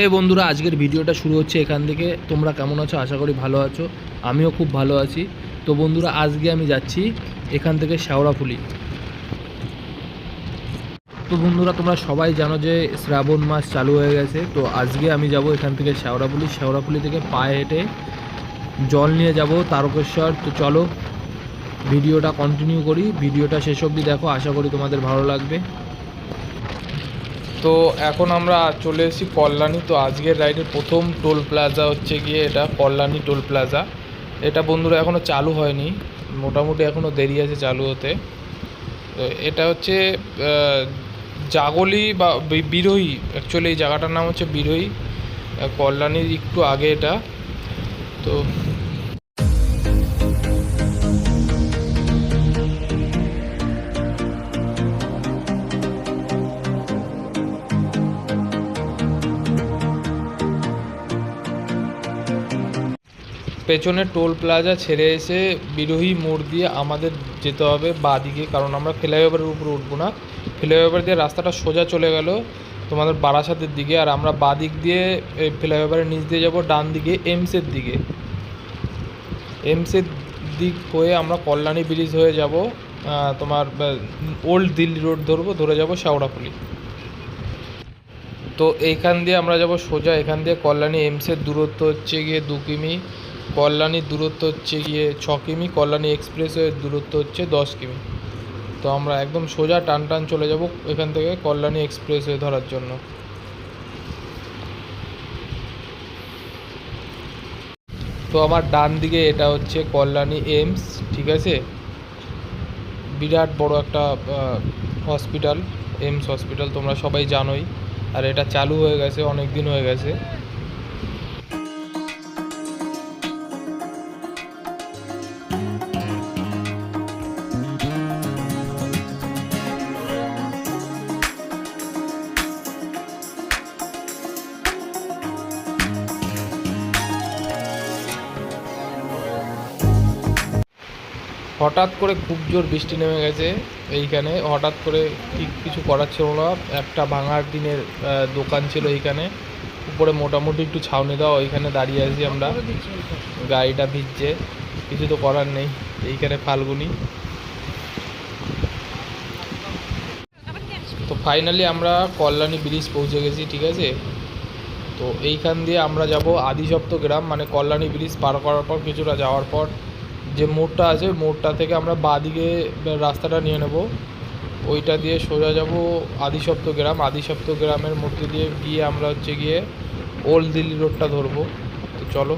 এই বন্ধুরা, আজকের ভিডিওটা শুরু হচ্ছে এখান থেকে। তোমরা কেমন আছো? আশা করি ভালো আছো। আমিও খুব ভালো আছি। তো বন্ধুরা, আজকে আমি যাচ্ছি এখান থেকে শেওড়াফুলি তো বন্ধুরা, তোমরা সবাই জানো যে শ্রাবণ মাস চালু হয়ে গেছে। তো আজকে আমি যাব এখান থেকে শেওড়াফুলি শেওড়াফুলি থেকে পায়ে হেঁটে জল নিয়ে যাব তারকেশ্বর। তো চলো, ভিডিওটা কন্টিনিউ করি। ভিডিওটা শেষ অবধি দেখো। আশা করি তোমাদের ভালো লাগবে। তো এখন আমরা চলে এসেছি কল্যাণী। তো আজকের রাইডের প্রথম টোল প্লাজা হচ্ছে গিয়ে এটা কল্যাণী টোল প্লাজা এটা বন্ধুরা এখনও চালু হয়নি, মোটামুটি এখনও দেরি আছে চালু হতে। তো এটা হচ্ছে জাগলি বি- বিরোহী অ্যাকচুয়ালি এই জায়গাটার নাম হচ্ছে বিরোহী। কল্যাণীর একটু আগে এটা। তো পেছনে টোল প্লাজা ছেড়ে এসে বিরোহী মোড় দিয়ে আমাদের যেতে হবে বাদিকে, কারণ আমরা ফ্লাইওভারের উপরে উঠবো না। ফ্লাইওভার দিয়ে রাস্তাটা সোজা চলে গেল তোমাদের বারাসাতের দিকে, আর আমরা বাদিক দিয়ে এই ফ্লাইওভারের নিচ দিয়ে যাব ডান দিকে এমসের দিকে। এমসের দিক হয়ে আমরা কল্যাণী ব্রিজ হয়ে যাব তোমার ওল্ড দিল্লি রোড ধরবো, ধরে যাব শেওড়াফুলি তো এইখান দিয়ে আমরা যাব সোজা, এখান দিয়ে কল্যাণী এমসের দূরত্ব হচ্ছে গিয়ে দু কিমি। কল্যাণীর দূরত্ব হচ্ছে গিয়ে ছ কিমি, কল্যাণী এক্সপ্রেসওয়ের দূরত্ব হচ্ছে দশ কিমি। তো আমরা একদম সোজা টান টান চলে যাব এখান থেকে কল্যাণী এক্সপ্রেসওয়ে ধরার জন্য। তো আমার ডান দিকে এটা হচ্ছে কল্যাণী এমস ঠিক আছে? বিরাট বড় একটা হসপিটাল এমস হসপিটাল তোমরা সবাই জানোই। আর এটা চালু হয়ে গেছে অনেক দিন হয়ে গেছে। হঠাৎ করে খুব জোর বৃষ্টি নেমে গেছে এইখানে। হঠাৎ করে ঠিক কিছু করার ছিল না। একটা ভাঙার দিনের দোকান ছিল এইখানে। উপরে মোটামুটি একটু ছাউনি দেওয়া, ওইখানে দাঁড়িয়ে আছি আমরা। গাড়িটা ভিজছে। কিছু তো করার নেই। এইখানে ফাল্গুনি। তো ফাইনালি আমরা কল্যাণী ব্রিজ পৌঁছে গেছি, ঠিক আছে? তো এইখান দিয়ে আমরা যাব আদিসপ্ত গ্রাম। মানে কল্যাণী ব্রিজ পার করার পর, কিছুটা যাওয়ার পর। যে মোড়টা আছে মোড়টা থেকে আমরা বাদিকে রাস্তাটা নিয়ে নেব। ওইটা দিয়ে সোজা যাব আদিসপ্ত গ্রাম। আদিসপ্ত গ্রামের মধ্যে দিয়ে গিয়ে আমরা হচ্ছে গিয়ে ওল্ড দিল্লি রোডটা ধরবো। তো চলো।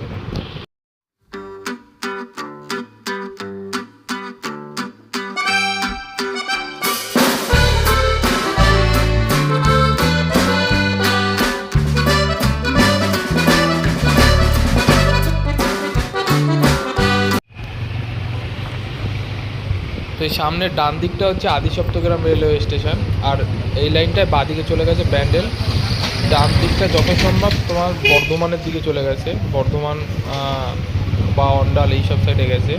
তো সামনের ডান দিকটা হচ্ছে আদিসপ্তগ্রাম রেলওয়ে স্টেশন, আর এই লাইনটায় বাদিকে চলে গেছে ব্যান্ডেল। ডান দিকটা যত সম্ভব তোমার বর্ধমানের দিকে চলে গেছে, বর্ধমান বা অন্ডাল এইসব সাইডে গেছে।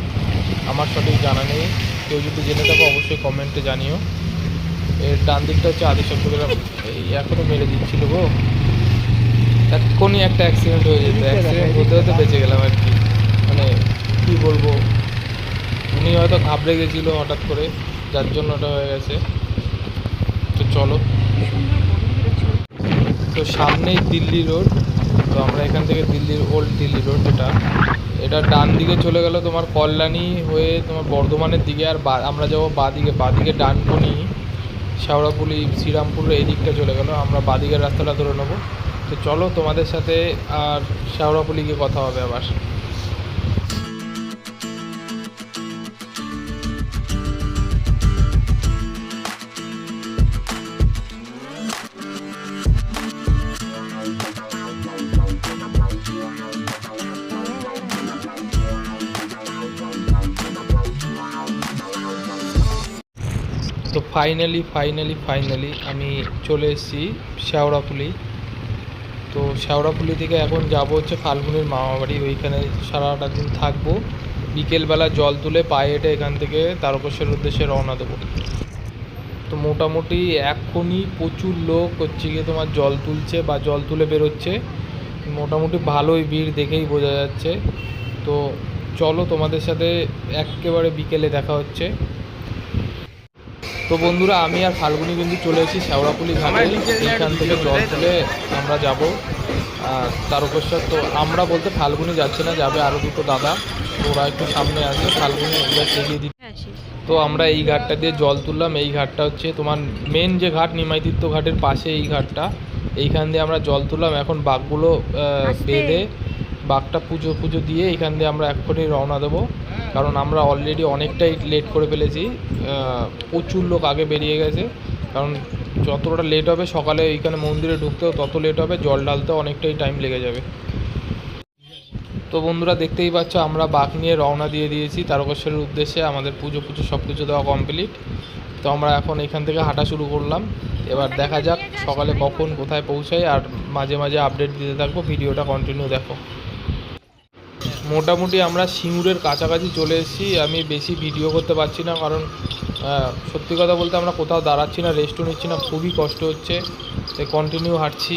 আমার সঠিক জানা নেই, কেউ যদি জেনে থাকো অবশ্যই কমেন্টে জানিও। এর ডান দিকটা হচ্ছে আদিসপ্তগ্রাম, এই এখনও মেরে দিচ্ছিল গো। এক্ষুনি একটা অ্যাক্সিডেন্ট হয়ে যেত অ্যাক্সিডেন্ট হতে হতে বেঁচে গেলাম আর কি। মানে কী বলব? উনি হয়তো ঘাবড়ে গেছিল হঠাৎ করে, যার জন্য ওটা হয়ে গেছে। তো চলো। তো সামনেই দিল্লি রোড, তো আমরা এখান থেকে দিল্লির ওল্ড দিল্লি রোড এটা এটা ডান দিকে চলে গেল তোমার কল্যাণী হয়ে তোমার বর্ধমানের দিকে, আর বা আমরা যাব বাদিকে। বাদিকে ডানকুনি শেওড়াপুলি শ্রীরামপুর এই দিকটা চলে গেল। আমরা বাদিকের রাস্তাটা ধরে নেব। তো চলো তোমাদের সাথে আর শেওড়াপুলি গিয়ে কথা হবে আবার। তো ফাইনালি ফাইনালি ফাইনালি আমি চলে এসেছি শেওড়াফুলি তো শেওড়াফুলি থেকে এখন যাব হচ্ছে ফাল্গুনির মামাবাড়ি ওইখানে সারাটা দিন থাকব। বিকেলবেলা জল তুলে পায়ে হেঁটে এখান থেকে তারকেশ্বরের উদ্দেশ্যে রওনা দেবো। তো মোটামুটি এখনই প্রচুর লোক হচ্ছে গিয়ে তোমার জল তুলছে বা জল তুলে বেরোচ্ছে। মোটামুটি ভালোই ভিড় দেখেই বোঝা যাচ্ছে। তো চলো তোমাদের সাথে একেবারে বিকেলে দেখা হচ্ছে। তো বন্ধুরা আমি আর ফাল্গুনি কিন্তু চলে এসেছি শেওড়াপুলি ঘাটে। এখান থেকে জল তুলে আমরা যাব। আর তারকেশ্বর তো আমরা বলতে ফাল্গুনি যাচ্ছে না যাবে আরও দুটো দাদা। তো ওরা একটু সামনে আছে ফাল্গুনি এগিয়ে দিচ্ছে। তো আমরা এই ঘাটটা দিয়ে জল তুললাম। এই ঘাটটা হচ্ছে তোমার মেন যে ঘাট নিমাইতিত্ব ঘাটের পাশে এই ঘাটটা। এইখান দিয়ে আমরা জল তুললাম। এখন বাঘগুলো বেঁধে বাঘটা পুজো পুজো দিয়ে এখান দিয়ে আমরা এক্ষুনি রওনা দেবো। কারণ আমরা অলরেডি অনেকটাই লেট করে ফেলেছি। প্রচুর লোক আগে বেরিয়ে গেছে। কারণ যতটা লেট হবে, সকালে এইখানে মন্দিরে ঢুকতেও তত লেট হবে, জল ঢালতেও অনেকটাই টাইম লেগে যাবে। তো বন্ধুরা, দেখতেই পাচ্ছ, আমরা বাঘ নিয়ে রওনা দিয়ে দিয়েছি। তারকেশ্বরের উদ্দেশ্যে আমাদের পুজো পুজো সব কিছু দেওয়া কমপ্লিট তো আমরা এখন এখান থেকে হাঁটা শুরু করলাম। এবার দেখা যাক সকালে কখন, কোথায় পৌঁছাই। আর মাঝে মাঝে আপডেট দিতে থাকব। ভিডিওটা কন্টিনিউ দেখো। মোটামুটি আমরা সিঙ্গুরের কাছাকাছি চলে এসেছি। আমি বেশি ভিডিও করতে পারছি না কারণ সত্যি কথা বলতে আমরা কোথাও দাঁড়াচ্ছি না রেস্টও নিচ্ছি না, খুবই কষ্ট হচ্ছে। তাই কন্টিনিউ হাঁটছি।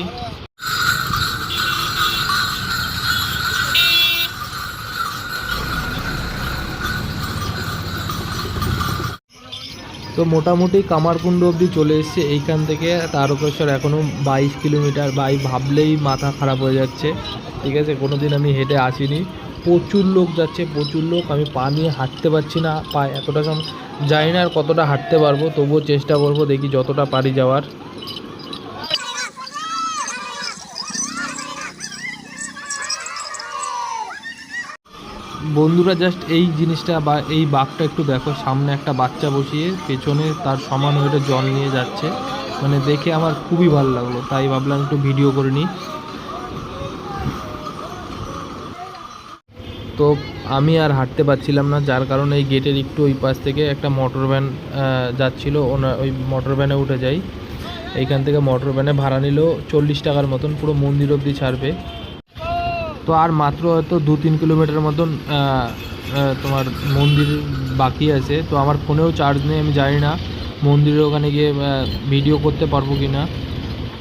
তো মোটামুটি কামারকুণ্ড অবধি চলে এসছে। এইখান থেকে তারকেশ্বর এখনও বাইশ কিলোমিটার বাই ভাবলেই মাথা খারাপ হয়ে যাচ্ছে। ঠিক আছে কোনো দিন আমি হেঁটে আসিনি। প্রচুর লোক যাচ্ছে, প্রচুর লোক। আমি পা নিয়ে হাঁটতে পারছি না, পা এতটা জানি না আর কতটা হাঁটতে পারব, তবুও চেষ্টা করব, দেখি যতটা পারি যাওয়ার। বন্ধুরা জাস্ট এই জিনিসটা বা এই বাঘটা একটু দেখো, সামনে একটা বাচ্চা বসিয়ে পেছনে তার সমান ওইটা জল নিয়ে যাচ্ছে। মানে দেখে আমার খুবই ভালো লাগল, তাই ভাবলাম একটু ভিডিও করে নিই। তো আমি আর হাঁটতে পারছিলাম না, যার কারণে এই গেটের একটু ওই পাশ থেকে একটা মোটর ভ্যান যাচ্ছিল, ওনা ওই মোটর ভ্যানে উঠে যাই। এইখান থেকে মোটর ভ্যানে ভাড়া নিল চল্লিশ টাকার মতন, পুরো মন্দির অবধি ছাড়বে। তো আর মাত্র হয়তো দু তিন কিলোমিটার মতন তোমার মন্দির বাকি আছে। তো আমার ফোনেও চার্জ নেই, আমি জানি না মন্দিরের ওখানে গিয়ে ভিডিও করতে পারব কি না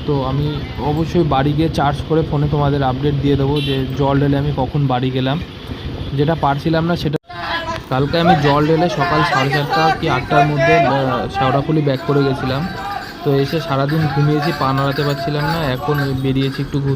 তো আমি অবশ্যই বাড়ি গিয়ে চার্জ করে ফোনে তোমাদের আপডেট দিয়ে দেবো যে জল ঢেলে আমি কখন বাড়ি গেলাম। যেটা পারছিলাম না সেটা কালকে আমি জল ঢেলে সকাল সাড়ে চারটা কি আটটার মধ্যে শেওড়াফুলি ব্যাক করে গেছিলাম। তো এসে সারাদিন ঘুমিয়েছি, পা নাড়াতে পারছিলাম না, এখন বেরিয়েছি একটু